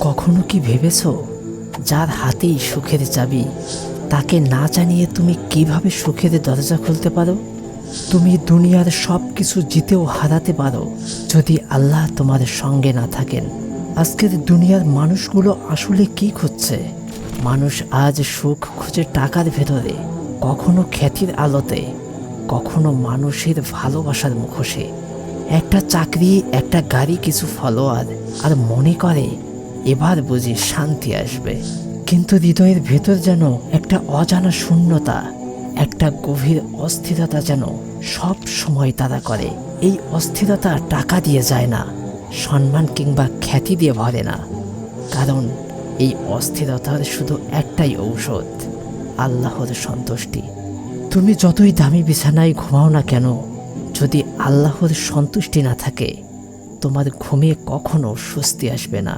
কখনো কি ভেবেছ যার হাতেই সুখের চাবি, তাকে না জানিয়ে তুমি কীভাবে সুখের দরজা খুলতে পারো? তুমি দুনিয়ার সব কিছু জিতেও হারাতে পারো যদি আল্লাহ তোমার সঙ্গে না থাকেন। আজকের দুনিয়ার মানুষগুলো আসলে কি খুঁজছে? মানুষ আজ সুখ খুঁজে টাকার ভেতরে, কখনো খ্যাতির আলোতে, কখনো মানুষের ভালোবাসার মুখোশে। একটা চাকরি, একটা গাড়ি, কিছু ফলোয়ার, আর মনে করে এবার বুঝি শান্তি আসবে। কিন্তু হৃদয়ের ভেতর যেন একটা অজানা শূন্যতা, একটা গভীর অস্থিরতা যেন সব সময় তারা করে। এই অস্থিরতা টাকা দিয়ে যায় না, সম্মান কিংবা খ্যাতি দিয়ে ভরে না। কারণ এই অস্থিরতার শুধু একটাই ঔষধ, আল্লাহর সন্তুষ্টি। তুমি যতই দামি বিছানায় ঘুমাও না কেন, যদি আল্লাহর সন্তুষ্টি না থাকে, তোমার ঘুমে কখনো স্বস্তি আসবে না।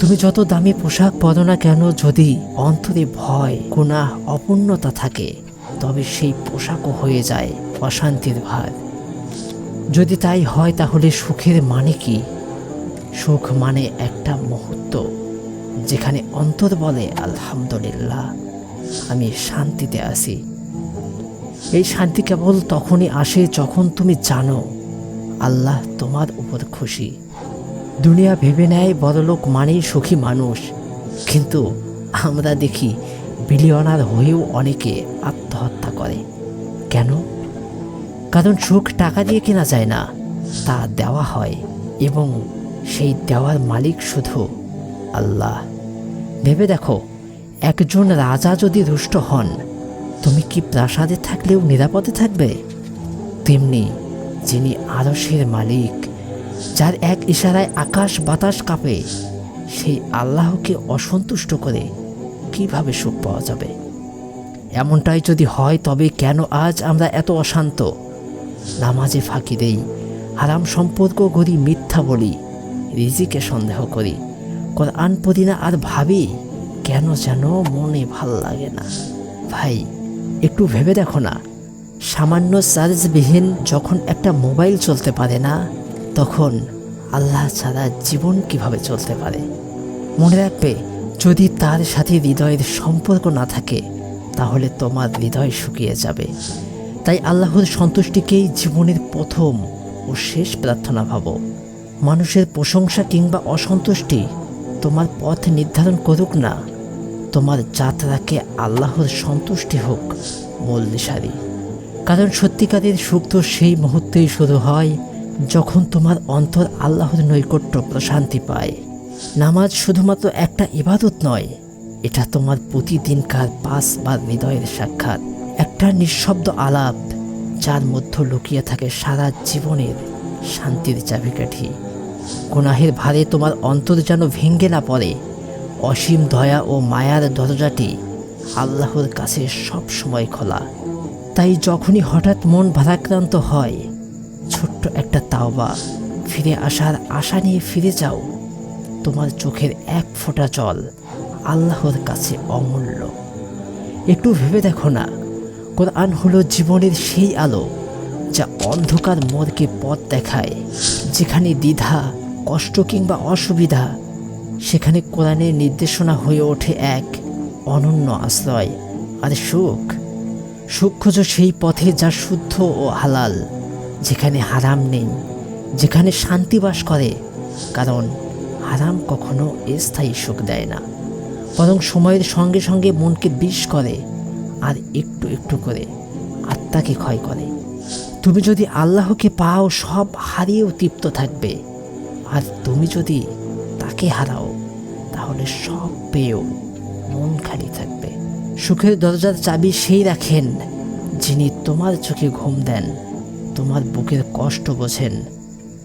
তুমি যত দামি পোশাক পরো না কেন, যদি অন্তরে ভয় গুণা অপূর্ণতা থাকে, তবে সেই পোশাকও হয়ে যায় অশান্তির ভার। যদি তাই হয়, তাহলে সুখের মানে কি? সুখ মানে একটা মুহূর্ত, যেখানে অন্তর বলে, আলহামদুলিল্লাহ, আমি শান্তিতে আছি। এই শান্তি কেবল তখনই আসে যখন তুমি জানো, আল্লাহ তোমার উপর খুশি। দুনিয়া ভেবে নেয় বড়লোক মানেই সুখী মানুষ। কিন্তু আমরা দেখি বিলিয়নার হয়েও অনেকে আত্মহত্যা করে। কেন? কারণ সুখ টাকা দিয়ে কেনা যায় না, তা দেওয়া হয় এবং সেই দেওয়ার মালিক শুধু আল্লাহ। ভেবে দেখো, একজন রাজা যদি রুষ্ট হন, তুমি কি প্রাসাদে থাকলেও নিরাপদে থাকবে? তেমনি যিনি আরসের মালিক যার এক ইশারায় আকাশ বাতাস কাঁপে, সেই আল্লাহকে অসন্তুষ্ট করে কীভাবে সুখ পাওয়া যাবে? এমনটাই যদি হয়, তবে কেন আজ আমরা এত অশান্ত? নামাজে ফাঁকি দেই, হারাম সম্পর্ক করি, মিথ্যা বলি, রিজিকে সন্দেহ করি, কোরআন পড়ি না আর ভাবি, কেন যেন মনে ভালো লাগে না। ভাই, একটু ভেবে দেখো না, সামান্য চার্জবিহীন যখন একটা মোবাইল চলতে পারে না তখন আল্লাহ ছাড়া জীবন কীভাবে চলতে পারে? মনে রাখবে, যদি তার সাথে হৃদয়ের সম্পর্ক না থাকে, তাহলে তোমার হৃদয় শুকিয়ে যাবে। তাই আল্লাহর সন্তুষ্টিকেই জীবনের প্রথম ও শেষ প্রার্থনা ভাবো। মানুষের প্রশংসা কিংবা অসন্তুষ্টি তোমার পথ নির্ধারণ করুক না, তোমার যাত্রাকে আল্লাহর সন্তুষ্টি হোক মূল কারণ সত্যিকারের সুখ তো সেই মুহূর্তেই শুরু হয় যখন তোমার অন্তর আল্লাহর নৈকট্য প্রশান্তি পায়, নামাজ শুধুমাত্র একটা ইবাদত নয়, এটা তোমার প্রতিদিনকার পাঁচ বা হৃদয়ের সাক্ষাৎ। একটা নিঃশব্দ আলাপ, যার মধ্যে লুকিয়ে থাকে সারা জীবনের শান্তির চাবিকাঠি। গুনাহের ভারে তোমার অন্তর যেন ভেঙ্গে না পড়ে, অসীম দয়া ও মায়ার দরজাটি আল্লাহর কাছে সব সময় খোলা। তাই যখনই হঠাৎ মন ভারাক্রান্ত হয় ছোট্ট একটা তাওবা। ফিরে আসার আশা নিয়ে ফিরে যাও। তোমার চোখের এক ফোঁটা জল আল্লাহর কাছে অমূল্য। একটু ভেবে দেখো না, কোরআন হলো জীবনের সেই আলো যা অন্ধকার মোড়কে পথ দেখায়। যেখানে দ্বিধা, কষ্ট কিংবা অসুবিধা, সেখানে কোরআনের নির্দেশনা হয়ে ওঠে এক অনন্য আশ্রয়। আর সুখ? সুখ খোঁজো সেই পথে যা শুদ্ধ ও হালাল। যেখানে হারাম নেই, যেখানে শান্তি বাস করে, কারণ হারাম কখনো স্থায়ী সুখ দেয় না। বরং সময়ের সঙ্গে সঙ্গে মনকে বিষ করে আর একটু একটু করে আত্মাকে ক্ষয় করে। তুমি যদি আল্লাহকে পাও, সব হারিয়েও তৃপ্ত থাকবে। আর তুমি যদি তাকে হারাও, তাহলে সব পেয়েও মন খালি থাকবে। সুখের দরজার চাবি সেই রাখেন যিনি তোমার চোখে ঘুম দেন। তোমার বুকের কষ্ট বোঝেন।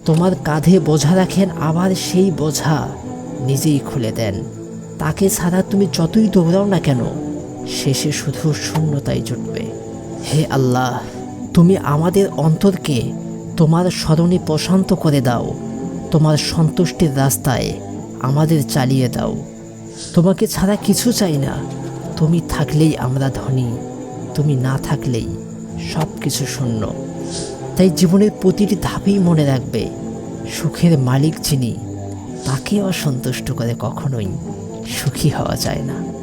তোমার কাঁধে বোঝা রাখেন, আবার সেই বোঝা নিজেই খুলে দেন। তাকে ছাড়া তুমি যতই দৌড়াও না কেন, শেষে শুধু শূন্যতাই জুটবে। হে আল্লাহ, তুমি আমাদের অন্তরকে তোমার স্মরণে প্রশান্ত করে দাও। তোমার সন্তুষ্টির রাস্তায় আমাদের চালিয়ে দাও। তোমাকে ছাড়া কিছু চাই না। তুমি থাকলেই আমরা ধনী, তুমি না থাকলেই সব কিছু শূন্য। তাই জীবনের প্রতিটি ধাপেই মনে রাখবে, সুখের মালিক যিনি তাকে অসন্তুষ্ট করে কখনোই সুখী হওয়া যায় না।